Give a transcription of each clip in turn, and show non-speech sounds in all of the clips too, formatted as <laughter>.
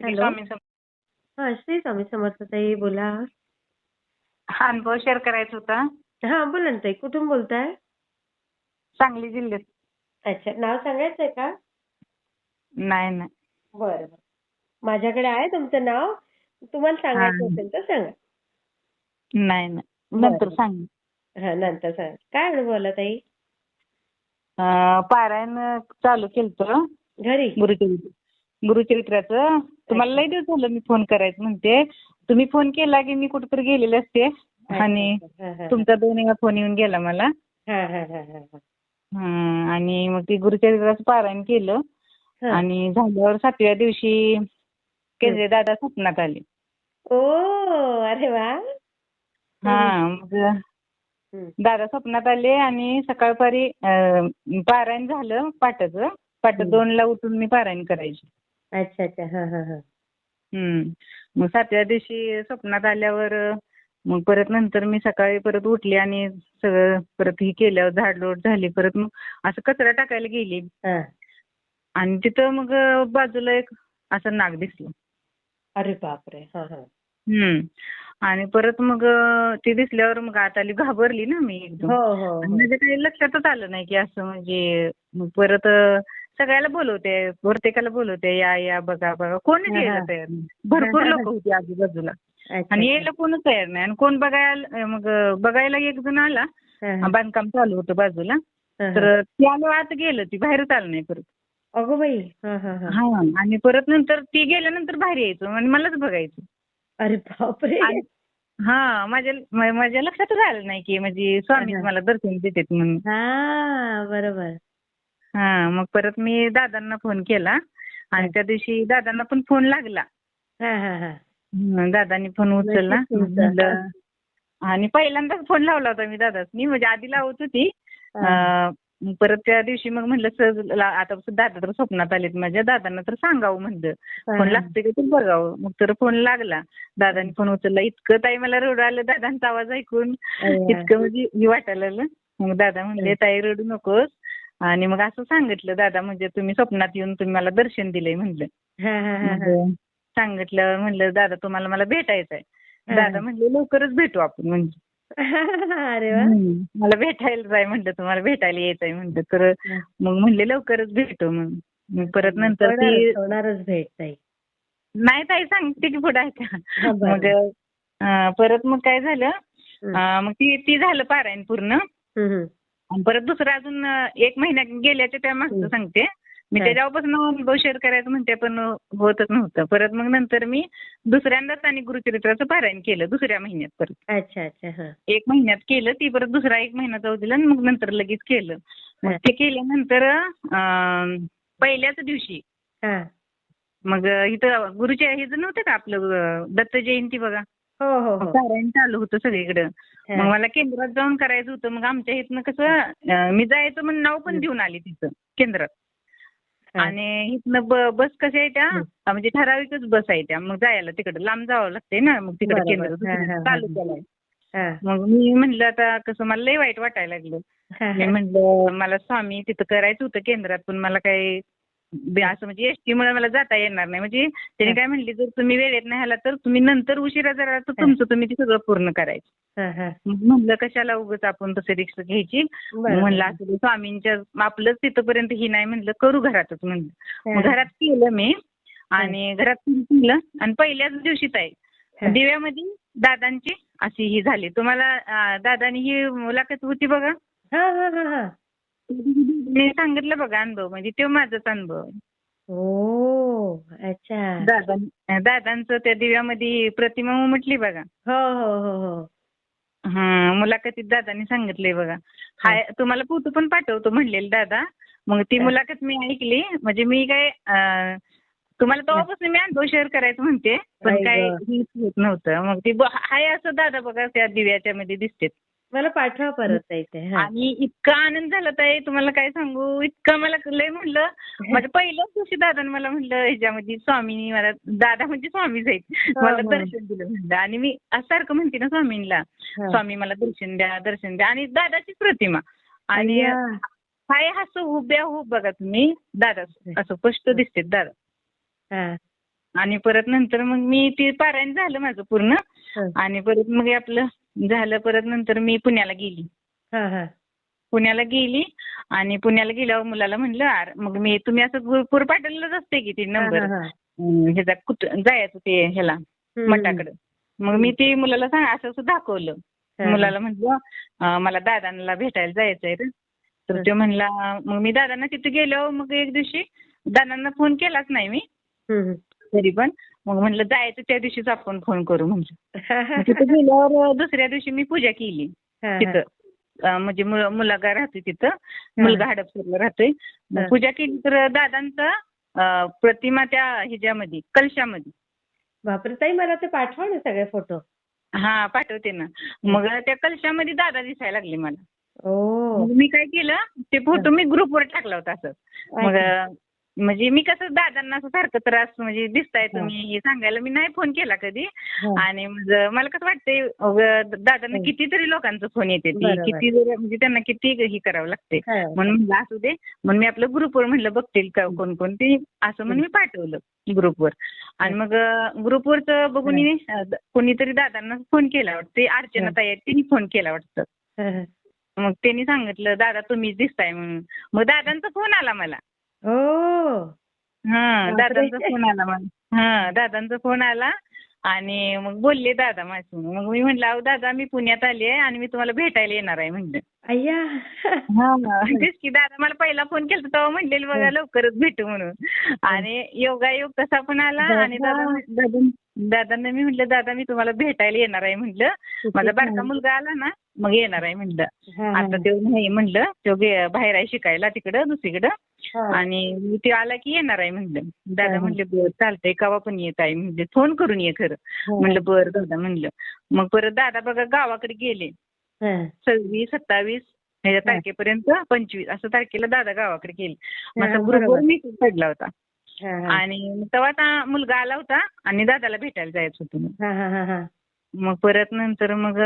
हा श्री स्वामी समर्थ ताई बोला. हा अनुभव शेअर करायचा होता. हा बोला ना ताई कुठून बोलताय? सांगली जिल्ह्यात. अच्छा नाव सांगायचंय का? नाही नाही. बरं बरं. माझ्याकडे आहे तुमचं नाव. तुम्हाला सांगायचं. असेल तर सांगा. नाही नाही. नंतर सांग हा नंतर सांगा. काय अनुभव आला ताई? पारायण चालू केलं घरी? गुरुचरित्र गुरुचरित्राचं. तुम्हाला लय दिवस झालं मी फोन करायचं म्हणते. तुम्ही फोन केला की मी कुठेतरी गेलेले असते. आणि तुमचा दोन वेळा फोन येऊन गेला मला. आणि मग ते गुरुचरित्राचं पारायण केलं. आणि झाल्यावर सातव्या दिवशी केंद्रीय दादा स्वप्नात आले. ओ अरे वा. हा मग. दादा स्वप्नात आले आणि सकाळपारी पारायण झालं पाटाचं पाट. दोनला उठून मी पारायण करायची. अच्छा अच्छा. हा हा हा. हम्म. मग सातव्या दिवशी स्वप्नात आल्यावर मग परत नंतर मी सकाळी परत उठले आणि सगळं परत ही केल्यावर झाडलोट झाली. परत मग असं कचरा टाकायला गेली. हा. आणि तिथं मग बाजूला एक असं नाग दिसलं. अरे बापरे. हा हा. हम्म. आणि परत मग ते दिसल्यावर मग आत आली घाबरली ना मी एकदम. हो हो हो. माझ्या काही लक्षातच आलं नाही की असं म्हणजे मग परत सगळ्याला बोलवते प्रत्येकाला बोलवते या या बघा बघा. कोणीच यायला. तयार नाही. भरपूर लोक होती आजूबाजूला. आणि. यायला कोणच तयार नाही. आणि कोण बघायला मग बघायला एक जण आला. बांधकाम चालू होतं बाजूला. तर ती आलो आत गेलं ती बाहेरच आलं नाही परत. अगो बाई हा हा हा. हा आणि परत नंतर ती गेल्यानंतर बाहेर यायचं आणि मलाच बघायचं. अरे बापरे. हा माझ्या माझ्या लक्षातच आलं नाही की म्हणजे स्वामी. मला दर्शन देतात म्हणून. हा बरोबर. हा मग परत मी दादांना फोन केला. आणि. त्या दिवशी दादांना पण फोन लागला. हा हा हा. हं, दादांनी फोन उचलला. नशीब तुमचं. म्हणलं आणि पहिल्यांदाच फोन लावला होता मी दादासनी म्हणजे आधी लावत होती. अं, परत त्या दिवशी मग म्हणलं सहज ला- आता दादा तर स्वप्नात आलेत माझ्या. दादांना तर सांगावं म्हणलं. फोन. लागते का ते बघावं. मग तर फोन लागला. दादांनी फोन उचलला. इतकं ताई मला रडू आलं दादांचा आवाज ऐकून. अरे वा. इतकं म्हणजे हे वाटायला लागलं. मग दादा म्हणले ताई रडू नकोस. आणि मग असं सांगितलं दादा म्हणजे तुम्ही स्वप्नात येऊन तुम्ही मला दर्शन दिलंय म्हणलं सांगितलं म्हणलं दादा तुम्हाला मला भेटायचं आहे. दादा म्हणले लवकरच भेटू आपण म्हणजे <laughs> अरे. मला भेटायला जाय म्हणलं तुम्हाला भेटायला यायचंय म्हणलं तर. मग म्हणले लवकरच भेटू मग मग परत नंतर ती भेट ताई नाही ताई सांगते की पुढे ऐका बरं. मग परत मग काय झालं मग ती ती झालं पारायण पूर्ण. आणि परत दुसरं अजून एक महिना गेल्याच्या त्या मागचं. सांगते. मी. त्याच्यापासून अनुभव शेअर करायचं म्हणते पण होतच नव्हतं. परत मग नंतर मी दुसऱ्यांदाच आणि गुरुचरित्राचं पारायण केलं दुसऱ्या महिन्यात परत. अच्छा अच्छा एक महिन्यात केलं ती परत दुसरा एक महिना जाऊ दिला आणि मग नंतर लगेच केलं. मग. ते केल्यानंतर पहिल्याच दिवशी हा. मग इथं गुरुच्या हे जर नव्हतं का आपलं दत्त जयंती बघा? हो हो हो. पारायण चालू होतं सगळीकडं. मग मला केंद्रात जाऊन करायचं होतं. मग आमच्या इथनं कसं मी जायचं म्हणून नाव पण देऊन आली तिथं केंद्रात. आणि इथनं बस कशा आहे त्या म्हणजे ठराविकच बस आहे त्या. मग जायला तिकडं. लांब जावं लागतंय ना. मग तिकडे. केंद्र हा. मग मी म्हणलं आता कसं मला लय वाईट वाटायला लागलं. मी. म्हणलं मला स्वामी तिथं करायचं होतं केंद्रात पण मला काही असं म्हणजे एसटी मुळे मला जाता येणार नाही. म्हणजे त्यांनी काय म्हणली जर तुम्ही वेळेत नाही आला तर तुम्ही नंतर उशिरा जरा तर तुमचं तुम्ही ते सगळं पूर्ण करायचं. हा, हा. म्हणलं कशाला उगाच आपण तसं रिक्षा घ्यायची. म्हणलं असं स्वामींच्या आपलंच तिथपर्यंत ही नाही म्हणलं करू घरातच म्हणलं. घरात केलं मी आणि घरात केलं आणि पहिल्याच दिवशी ताई. दिव्यामध्ये दादांची अशी ही झाली. तुम्हाला दादानी ही मुलाखत होती बघा? मी सांगितलं बघा अनुभव म्हणजे तो माझाच अनुभव. आहे. ओ अच्छा. दादा दादांचं त्या दिव्यामध्ये प्रतिमा उमटली बघा. हो हो हो हो. हा मुलाखतीत दादांनी सांगितलंय बघा. हाय तुम्हाला फोटो पण पाठवतो म्हणलेले दादा. मग ती. मुलाखत मी ऐकली. म्हणजे मी काय अं, तुम्हाला तेव्हापासून मी अनुभव शेअर करायचं म्हणते पण काय. हेच होत नव्हतं. मग ती ब- हाय असं दादा बघा त्या दिव्याच्या मध्ये दिसते मला पाठवा परत ताई ते हा. आणि इतका आनंद झाला ताई तुम्हाला काय सांगू? इतकं मला लय म्हणलं. <laughs> माझ्या पहिल्याच दिवशी दादाने मला म्हणलं ह्याच्यामध्ये स्वामीनी मला दादा म्हणजे स्वामीच आहेत. हो, मला हो. दर्शन दिलं म्हणलं. आणि मी असं सारखं म्हणते ना स्वामींना हा. स्वामी मला दर्शन द्या दर्शन द्या. आणि दादाचीच प्रतिमा. आणि. हाय हसं उभ्या उभ बघा तुम्ही. दादा असं स्पष्ट दिसते दादा. हा. आणि परत नंतर मग मी ते पारायण झालं माझं पूर्ण. हं. आणि परत मग हे आपलं झालं परत नंतर मी पुण्याला गेली हा हा पुण्याला गेली आणि पुण्याला गेल्यावर मुलाला म्हणलं "अरे, मग मी तुम्ही असं ग्रुपवर पाठवलेलंच असते की ते नंबर ह्याचा कुठ जायचं ते ह्याला. मठाकडं मग मी ते मुलाला सांग असं असं दाखवलं. मुलाला म्हटलं मला दादांना भेटायला जायचंय रे तर. तो म्हणला मग मी दादांना तिथे गेलो मग एक दिवशी दादांना फोन केलाच नाही मी. तरी पण मग म्हणलं जायचं त्या दिवशीच आपण फोन करू. मग तिथे <laughs> गेल्यावर दुसऱ्या दिवशी मी पूजा केली. तिथं. म्हणजे मुल- मुलगा राहतोय तिथं. मुलगा हडपसरला राहतोय. पूजा केली तर दादांचा प्रतिमा त्या ह्याच्यामध्ये कलशामध्ये. बापरे ताई मला ते पाठवा ना सगळे फोटो. हा पाठवते ना. मग त्या कलशामध्ये दादा दिसायला लागले मला. मी काय केलं ते फोटो मी ग्रुपवर टाकला होता असं. मग. म्हणजे मी कसं दादांना असं सारखं त्रास म्हणजे दिसताय हा. तुम्ही हे सांगायला मी नाही फोन केला कधी. हा. आणि मला कसं वाटतंय दादांना हं. कितीतरी लोकांचं फोन येते ती. किती जरी म्हणजे त्यांना किती हे करावं लागते. म्हणून म्हणलं असू दे. म्हणून मी आपलं ग्रुपवर म्हणलं बघतील का कोण कोण? ते असं म्हणून मी पाठवलं ग्रुपवर आणि मग ग्रुपवरच बघून कोणीतरी दादांना फोन केला वाटतं. अर्चना ताई त्यांनी फोन केला वाटतं. मग त्यांनी सांगितलं दादा तुम्हीच दिसताय म्हणून. मग दादांचा फोन आला मला. हा. दादांचा फोन आला मला. हा दादांचा फोन आला आणि मग बोलले दादा माझ्यासमोर मग मी म्हटलं अहो दादा मी पुण्यात आली आहे आणि मी तुम्हाला भेटायला येणार आहे म्हणलं अय्या. हा <laughs> तेच की दादा मला पहिला फोन केला तेव्हा म्हणलेलं बघा लवकरच भेटू म्हणून. आणि योगा योग तसा पण आला आणि दादा दादा दादांना मी म्हटलं दादा मी तुम्हाला भेटायला येणार आहे म्हटलं माझा बारका मुलगा आला ना मग येणार आहे म्हणलं हा. आता तो नाही म्हणलं तो बाहेर आहे शिकायला तिकडं दुसरीकडं. आणि ते आला की येणार आहे म्हणलं दादा. म्हणले बरं चालतंय कवा पण येत आहे म्हणजे फोन करून ये खरं. म्हणलं बरं दादा म्हणलं मग परत दादा बघा गावाकडे गेले. सव्वीस सत्तावीस तारखेपर्यंत पंचवीस असं तारखेला दादा गावाकडे गेले माझा. ग्रुपवर मी पडला होता. आणि तेव्हा आता मुलगा आला होता आणि दादाला भेटायला जायचं होतं मग. हा, हा, हा, हा. मग परत नंतर मग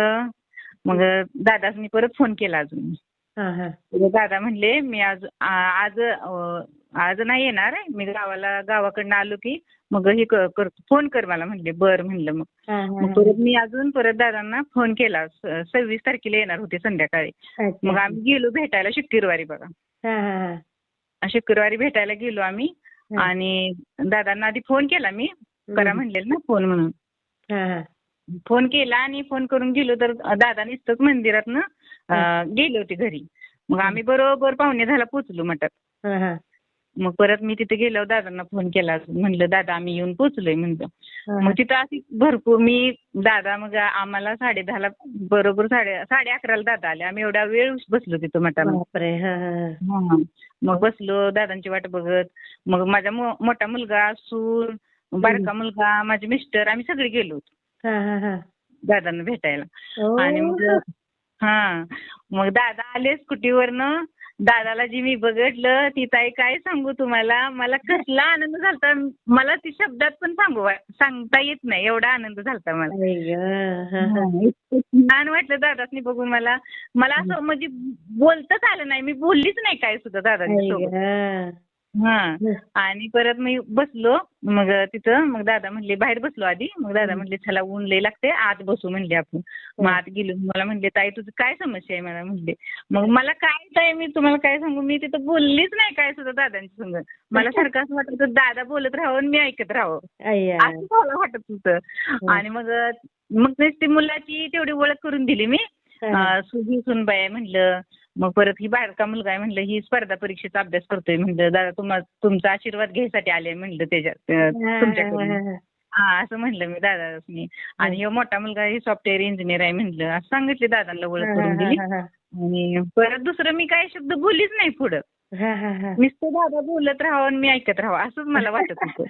मग दादानी परत फोन केला अजून हा, हा. दादा म्हणले मी आज आज आज नाही येणार मी गावाला गावाकडनं आलो की मग हे क- करतो फोन कर मला म्हणले बर म्हणलं मग मग. परत मी अजून परत दादांना फोन केला सव्वीस तारखेला येणार होते संध्याकाळी. मग आम्ही गेलो भेटायला शुक्रवारी बघा. शुक्रवारी भेटायला गेलो आम्ही. आणि दादांना आधी फोन केला मी करा. म्हणलेलं ना फोन म्हणून. फोन केला आणि फोन करून गेलो तर दादा नुसतंच मंदिरातनं अं, गेले होते घरी मग आम्ही बरोबर पाहुणे झाला पोचलो मठात हा, हा. मग परत मी तिथे गेल्यावर दादांना फोन केला. म्हणलं दादा आम्ही येऊन पोचलोय म्हणलं. मग तिथं अशी भरपूर मी दादा मग आम्हाला साडे दहाला बरोबर साडे साडे अकराला दादा आले. आम्ही एवढा वेळ बसलो तिथं मठामध्ये. हा. मग बसलो दादांची वाट बघत. मग माझा मोठा मुलगा सूर बारका मुलगा माझे मिस्टर आम्ही सगळे गेलो होतो. दादांना भेटायला. आणि मग हा. मग दादा आले स्कूटीवरनं. दादाला जी मी बघितलं ती ताई काय सांगू तुम्हाला? मला कसला आनंद झालता. मला ती शब्दात पण सांगू सांगता येत नाही. एवढा आनंद झालता मला. आई गं. हा, हा. इतकं छान वाटलं दादासनी बघून मला. मला असं म्हणजे बोलताच आलं नाही. मी बोललीच नाही काय सुद्धा दादांच्या सोबत गं. हा. आणि परत मी बसलो. मग तिथं मग दादा म्हणले बाहेर बसलो आधी. मग दादा म्हणले चला ऊन लय लागते आत बसू म्हणले आपण. मग आत गेलो. मला म्हणले ताई तुझं काय समस्या आहे? मला म्हणले. मग मला काय ताई मी तुम्हाला काय सांगू? मी तिथं बोललीच नाही काय सुद्धा दादांच्या संग. मला <laughs> सारखं असं वाटत होतं दादा बोलत राहावं आणि मी ऐकत राहावं. असं मला वाटत होतं. आणि मग मग ती मुलाची तेवढी ओळख करून दिली मी. सुधी सुनबाई म्हणलं. मग परत ही बारका मुलगा आहे म्हणलं ही स्पर्धा परीक्षेचा अभ्यास करतोय म्हणलं दादा तुम्हा तुमचा आशीर्वाद घ्यायसाठी आले म्हणलं त्याच्यात हा, तुमच्याकडून. हा, असं म्हणलं मी दादानी आणि मोठा मुलगा ही सॉफ्टवेअर इंजिनियर आहे म्हणलं असं सांगितले दादांना ओळख करून दिली. आणि परत दुसरं मी काही शब्द बोललीच नाही पुढं. नुसतं दादा बोलत राहावं आणि मी ऐकत राहावं असंच मला वाटत होतं.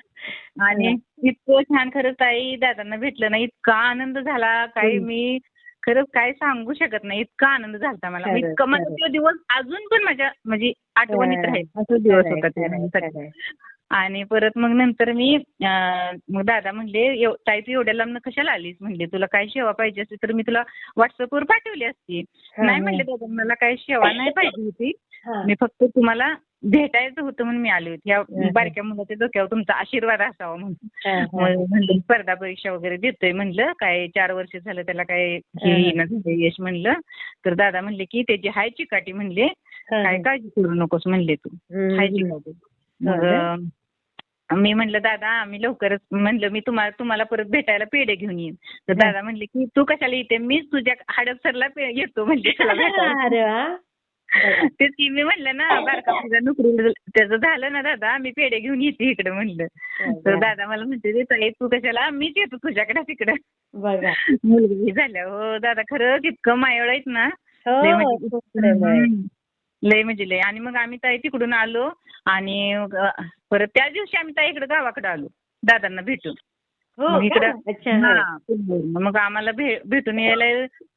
<laughs> आणि इतकं छान खरंच ताई दादांना भेटलं ना इतका आनंद झाला. काही. मी खरंच काय सांगू शकत नाही इतका आनंद झाला मला इतकं खरंच. तो दिवस अजून पण माझ्या म्हणजे आठवणीत. राहील दिवस होता. आणि परत मग नंतर मी मग दादा म्हणले "एव- ताई तू एवढ्या लांब कशाला आलीस म्हणले तुला काय सेवा पाहिजे असती तर मी तुला व्हॉट्सअपवर पाठवली असती नाही. म्हणले दादा मला काही सेवा नाही <coughs> पाहिजे होती. मी फक्त तुम्हाला भेटायचं होतं म्हणून मी आले होते. या. बारक्या मुलाच्या डोक्यावर तुमचा आशीर्वाद असावा म्हणून. म्हणलं स्पर्धा परीक्षा वगैरे देतोय म्हणलं. काय चार वर्ष झालं त्याला काय यश म्हणलं. तर दादा म्हणले की त्याची हाय चिकाटी म्हणले. काय. काळजी करू नकोस म्हणले तू. हाय. चिकाटी. मग मी म्हणलं दादा आम्ही लवकरच म्हणलं मी तुम्हाला तुम्हाला परत भेटायला पेढे घेऊन येईन. तर. दादा म्हणले की तू कशाला येते मीच तुझ्या हडपसरला येतो म्हणजे <laughs> <laughs> तेच की मी म्हणलं ना <laughs> बारका तुझा नोकरी त्याचं झालं ना दादा मी पेढे घेऊन येते इकडे म्हणलं. तर दादा मला म्हणते "रे ताई, तू कशाला? मीच येतो तुझ्याकडे तिकडं बघा. <laughs> मुलगी झाल्या हो दादा खरंच इतकं मायवळ आहेत ना. हो लय म्हणजे खूप प्रेम आहे. हम्म. लय म्हणजे लय. आणि मग आम्ही ताई तिकडून आलो आणि अं, परत त्याच दिवशी आम्ही ताई इकडे गावाकडे आलो दादांना भेटून. हो मग? इकडं अच्छा हा. हा. मग आम्हाला भेटून यायला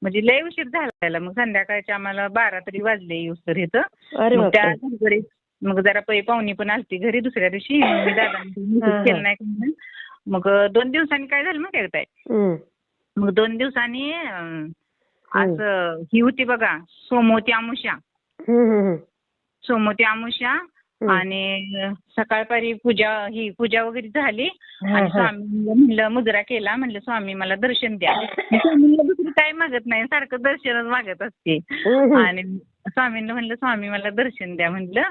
म्हणजे लय उशीर झाला मग संध्याकाळचे आम्हाला बारा तरी वाजले युसर इथं अरे मग त्या घरी मग जरा पै पाहुणी पण आलती घरी दुसऱ्या दिवशी <coughs> मग दादा हा. केलं नाही म्हणून. मग दोन दिवसांनी काय झालं मग हम्म. मग दोन दिवसांनी असं ही होती बघा सोमवती हम्म, सोमवती हम्म. आणि सकाळपारी पूजा ही पूजा वगैरे झाली. आणि हा. स्वामी म्हणलं मुजरा केला. म्हणलं स्वामी मला दर्शन द्या. <laughs> स्वामींना दुसरी काय मागत नाही. सारखं दर्शनच मागत असते. आणि स्वामींना म्हणलं स्वामी मला दर्शन द्या. म्हणलं.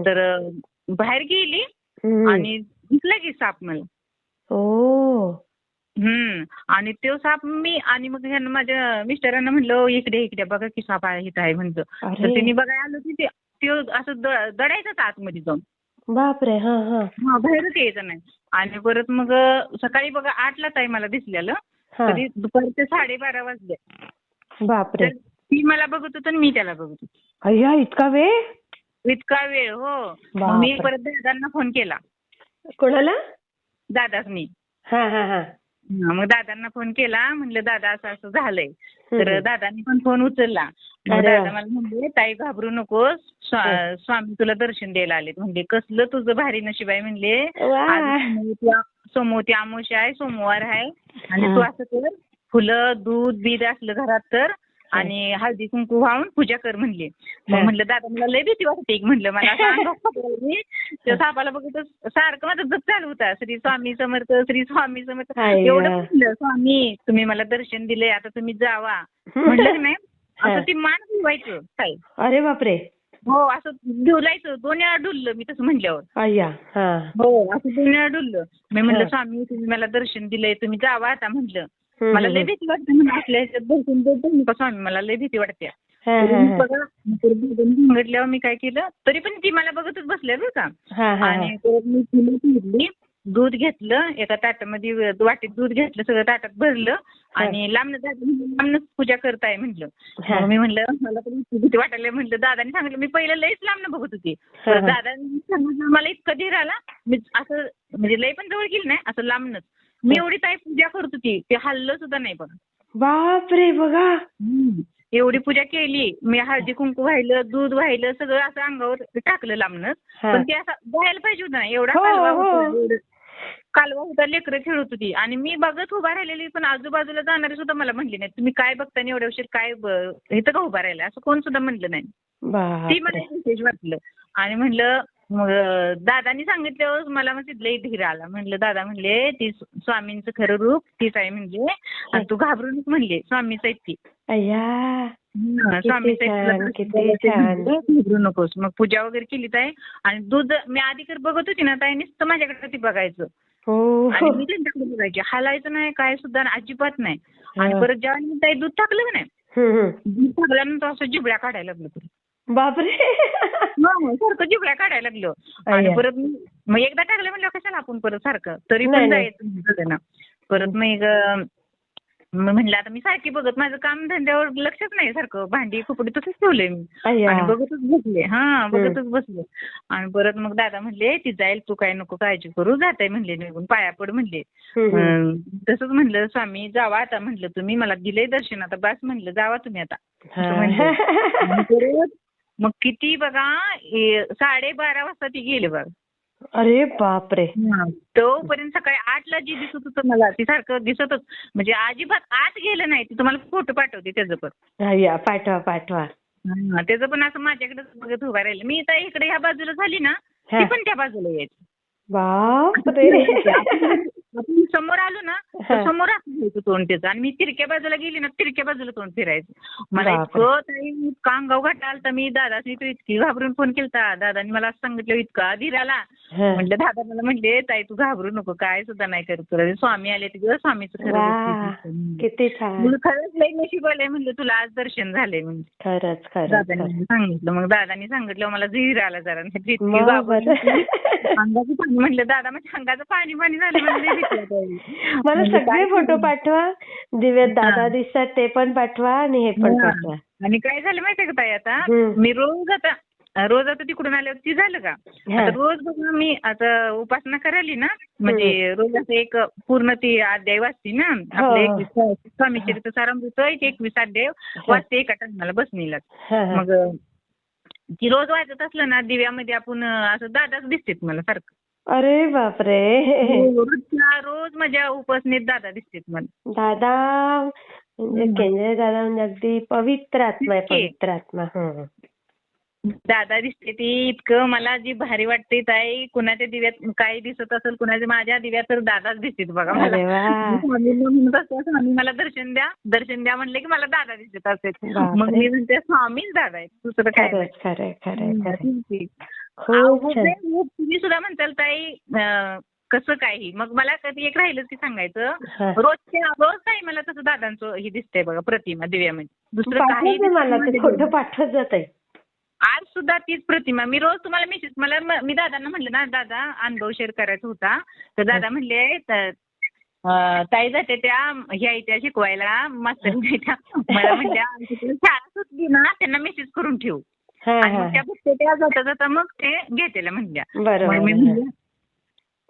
तर बाहेर गेली. आणि दिसला की साप मला. ओ. हम्म. आणि तो साप मी आणि मग ह्यांना माझ्या मिस्टरांना म्हणलं "ओ, इकडे इकडे बघा की साप आहे इथं आहे म्हणलं. तर त्यांनी बघायला आलं की ते असं दडायचंच आतमध्ये जाऊन. बापरे हा हा. हा बाहेरच यायचं नाही. आणि परत मग सकाळी बघा आठला ताई मला दिसलेलं. तरी दुपारचे साडेबारा वाजले. बापरे. ती मला बघत होतं आणि मी त्याला बघत होते. अय्या इतका वेळ? इतका वेळ हो. मी परत दादांना फोन केला. कोणाला? दादाच हा, मग दादांना फोन केला. म्हणलं दादा असं असं झालंय. तर. दादांनी पण फोन उचलला. दादा मला म्हणले ताई घाबरू नकोस. स्वा- स्वामी तुला दर्शन द्यायला आलेत. म्हणजे कसलं तुझं भारी नशीब आहे? म्हणले सोमवती- आमोश आहे सोमवार आहे. आणि. तू असं कर फुलं दूध बीद असलं घरात तर आणि हळदी कुंकू वाहून पूजा कर म्हणले. मग हा. म्हणलं दादा मला लय भीती वाटते. म्हणलं मला. <laughs> त्या सापाला बघत सारखं माझं जप चालू होता. श्री स्वामी समर्थ श्री स्वामी समर्थ. एवढं. म्हणलं स्वामी तुम्ही मला दर्शन दिले आता तुम्ही जावा. म्हणलं हा. <laughs> असं ती मान ठेवायचं काय अरे बापरे. हो असं डुलायचं दोन वेळा डुललं मी तसं म्हणल्यावर. अय्या हा. हो असं दोन वेळा डुललं. मी म्हणलं हा. स्वामी तुम्ही मला दर्शन दिलंय तुम्ही जावा आता. हम्म, मला लय. भीती वाटते आपल्या ह्याच्यात स्वामी मला लय भीती वाटते. सांगितल्यावर मी काय केलं तरी पण ती मला बघतच बसल्या बरं का. आणि मी दूध घेतलं एका ताटामध्ये वाटीत दूध घेतलं सगळं ताटात भरलं आणि लांबनं लांबनच पूजा करताय म्हटलं मी म्हणलं मला भीती वाटायला म्हणलं दादानी सांगितलं मी पहिलं लयच लांबनं बघत होती. तर. दादांनी सांगितलं मला इतकं धीर आला मी असं म्हणजे लय पण जवळ गेली नाही असं लांबनच. मी एवढी ताई पूजा करत होती ते हल्लं सुद्धा नाही पण बापरे बघा. एवढी पूजा केली मी हळदी कुंकू व्हायलं दूध व्हायलं सगळं असं अंगावर टाकलं लांबनच. पण ते असं जायला पाहिजे होतं ना एवढा हो, कालवा हो. होता. कालवा होता लेकरं खेळत होती. आणि मी बघत उभा राहिलेली पण आजूबाजूला जाणारे सुद्धा मला म्हणले नाही तुम्ही काय बघता एवढ्या उशीर काय इथं का उभा राहिला असं कोण सुद्धा म्हणलं नाही. ती मला विशेष वाटलं आणि म्हणलं मग दादानी सांगितल्यावर मला मग तिथलंही धीर आला म्हणलं दादा म्हणले ती स्वामींचं खरं रूप तीच आहे म्हणले आणि तू घाबरू नको म्हणले स्वामीच आहेत ती स्वामीच घाबरू नकोस मग पूजा वगैरे केली ताई आणि दूध मी आधी कर बघत होती ना ताई नुसतं माझ्याकडे ती बघायचं हो आणि मी त्यांच्याकडे बघायचे हालायचं नाही काय सुद्धा अजिबात नाही आणि. परत जेव्हा मी ताई दूध टाकलं का नाही. दूध टाकल्यानंतर असं जिबड्या काढायला लागलं. बापरे. सारखं जिबड्या काढायला लागलो. आणि. परत मी- मग एकदा टाकलं म्हणलं कशाला आपण परत सारखं? तरी पण. जायचं ना. परत मग म्हणलं आता मी सारखी बघत माझं काम धंद्यावर लक्षच नाही सारखं. भांडी कुपडी तसंच ठेवलंय मी. आणि बघतच बसले. हा बघतच बसले. आणि परत मग दादा म्हणले ती जाईल तू काय नको काळजी करू जाताय म्हणले निघून पाया पड म्हणले. तसंच म्हणलं स्वामी जावा आता म्हणलं तुम्ही. मला दिलंय दर्शन आता बस म्हणलं जावा तुम्ही आता. मग किती बघा साडेबारा वाजता ती गेले बघा. अरे बापरे. तोपर्यंत सकाळी आठला जी दिसत होतं मला ती सारखं दिसतच म्हणजे अजिबात आत गेलं नाही ती तुम्हाला फोटो पाठवते त्याचं पण. पाठवा पाठवा. त्याचं पण असं माझ्याकडे बघत उभा राहिलं. मी तर इकडे ह्या बाजूला झाली ना. ती पण त्या बाजूला यायची. <laughs> आपण समोर आलो ना तर. समोर असं घ्यायचं तोंड त्याचं. आणि मी तिरक्या बाजूला गेली ना तिरक्या बाजूला तोंड फिरायचं. मला. इतकं ताई इतका अंगाव घाटा आलता. मी दादानी तू इतकी घाबरून फोन केलता. दादानी मला असं सांगितलं इतका धीर आला. हा. म्हटलं दादा मला म्हणले ताई तू घाबरू नको. काय सुद्धा नाही करत तुला. स्वामी आले तिकडे स्वामीचं खरं खरंच लई नशीब आलंय म्हणलं तुला आज दर्शन झालंय. म्हणजे खरंच खरंच. सांगितलं. मग दादानी सांगितलं मला झीर आला जरा. अंगाचं पाणी म्हणलं दादा मग अंगाचं पाणी पाणी झालं. म्हणजे. <laughs> मला म्हणजे सगळे फोटो? पाठवा दिव्यात दादा. दिसतात ते पण पाठवा आणि हे पण. पाठवा आणि काय झालं माहितीये का ताई आता. मी रोज आता रोज आता तिकडून आल्यावर ती झालं का. आता रोज बघ मी आता उपासना करायली ना म्हणजे रोज असं एक पूर्ण ती अध्याय वाचते ना आपले हो. स्वामी चरित्र सारामृत एक एकवीस अध्याय वाचते एका टायमाला बसणीला. मग ती रोज वाचत असलं ना दिव्यामध्ये आपण असं दादाच दिसतेत मला सारखं अरे बापरे. रोजच्या रोज माझ्या उपासनेत दादा दिसतेत मला. दादा म्हणजे. केंद्रे दादा म्हणजे अगदी पवित्र आत्मा आहे. पवित्र आत्मा. हं. दादा दिसते ती इतकं मला जी भारी वाटते ताई कुणाच्या दिव्यात काय दिसत असेल कुणाच्या माझ्या दिव्यात तर दादाच दिसतेत बघा मला. अरे वा. मी स्वामींना म्हणत असते स्वामी मला दर्शन द्या दर्शन द्या म्हणले की मला दादा दिसत असेल. बापरे. मग मी म्हणते स्वामीच दादा आहे दुसरं काय खरंय खरंय तुम्ही सुद्धा म्हणताल ताई कसं काही मग मला कधी एक राहिलं की सांगायचं हा. रोजच्या रोज काही मला तसं दादांचं हे दिसतंय बघा प्रतिमा दिव्यामध्ये दुसरं काही पाठवते जात आहे आज सुद्धा तीच प्रतिमा मी रोज तुम्हाला मेसेज मला म- दादांना म्हणलं ना दादा अनुभव शेअर करायचा होता. तर दादा म्हणले ताई जाते त्या ह्या त्या शिकवायला मास्तर मला म्हणल्या शाळा सुटली ना त्यांना मेसेज करून ठेव. हा आणि हा. मग त्या बघते त्या जाता जाता मग ते घेतेला म्हणल्या बरोबर मग मी. म्हणलं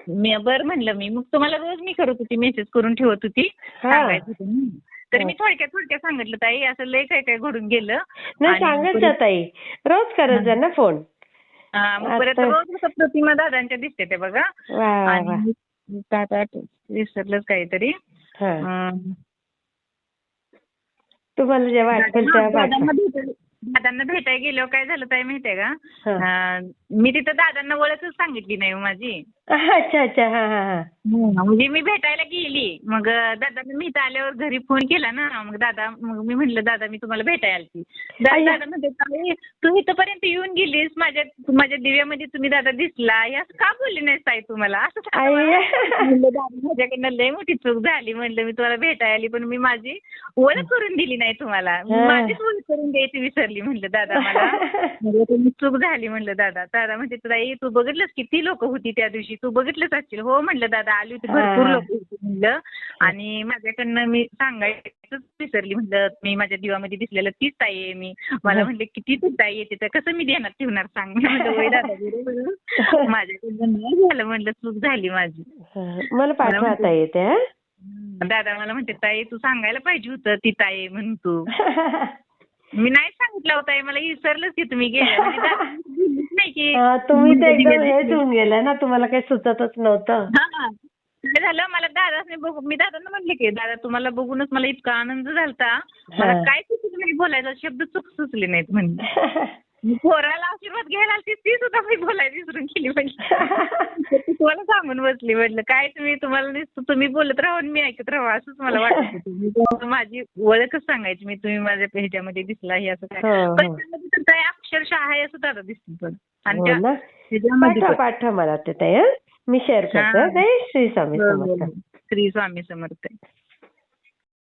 मी बरं म्हणलं मी. मग तुम्हाला रोज मी करत होती मेसेज करून ठेवत होती. हा. सांगायचं होतं म्हणून. तर मी थोडक्यात थोडक्यात सांगितलं ताई असं लय काय काय घडून गेलं. नाही आणि सांगत परत- जा ताई. रोज करत जा ना फोन. हा, मग परत आता- रोज असं प्रतिमा दादांच्या दिसते ते बघा. वा वा वा. आणि सात आठ विसरलंच काहीतरी. हा. अं, तुम्हाला जेव्हा आठवेल तेव्हा पाठवा. दादांना भेटायला गेल्यावर काय झालं ताई माहितीये का? हा. अं, मी तिथं दादांना ओळखच सांगितली नाही हो माझी. अच्छा अच्छा. हा हा हा. म्हणजे मी भेटायला गेली. मग दादा मी इथं आल्यावर घरी फोन केला ना. मग दादा मग मी म्हणलं दादा मी तुम्हाला भेटायला आलती. दादा म्हणते "ताई, तू इथपर्यंत येऊन गेलीस. माझ्या माझ्या दिव्यामध्ये तुम्ही दादा दिसला. हे असं का बोलली नाही ताई तुम्हाला? असं म्हणलं दादा माझ्याकडनं लय मोठी चूक झाली. म्हणलं मी तुम्हाला भेटायला आली पण मी माझी ओळख करून दिली नाही तुम्हाला. हा. माझीच ओळख करून द्यायची विसरली. म्हणलं दादा मला <laughs> तुम्ही चूक झाली. म्हणलं दादा दादा म्हणजे ताई तू बघितलंस किती लोक होती त्या दिवशी? तू बघितलंच असशील. हो म्हणलं दादा आली होती भरपूर. लोक होती म्हणलं आणि माझ्याकडनं मी सांगायचंच विसरली म्हणलं मी माझ्या दिवामध्ये दिसलेलं तीच ताई आहे मी मला. म्हणले किती तू ताई येते तर कसं मी ध्यानात ठेवणार सांग मी म्हणलं <laughs> माझ्याकडनं नाही झालं म्हणलं चूक झाली माझी. मला पाठवता येते? दादा मला म्हणते ताई तू सांगायला पाहिजे होतं ती ताई आहे म्हणून तू <laughs> मी नाही सांगितलं होतं मला विसरलंच की तुम्ही गेल्या म्हणजे <laughs> हा, तुम्ही तर एकदम हेच. होऊन गेला ना तुम्हाला काही सुचतच नव्हतं हा. काय झालं मला दादाने बघू मी दादांना म्हणले की दादा तुम्हाला बघूनच मला इतका आनंद झालता मला. काय सुचलं नाही बोलायचं शब्द चुक सुचले नाहीत म्हणजे <laughs> पोराला आशीर्वाद घ्यायला आलती ती सुद्धा मी बोलायला विसरून गेली म्हणजे तुम्हाला सांगून बसली म्हटलं काय तुम्ही तुम्हाला तुम्ही बोलत राहा आणि मी ऐकत राहा असंच मला <laughs> वाटत माझी ओळखच सांगायची मी तुम्ही माझ्या ह्याच्यामध्ये दिसला हे असं काय. पण तर काय अक्षरशः आहे असं दादा दिसतील पण. आणि हो पाठवा मला ते? मी शेअर करते श्री स्वामी समर्थ. श्री स्वामी समर्थ.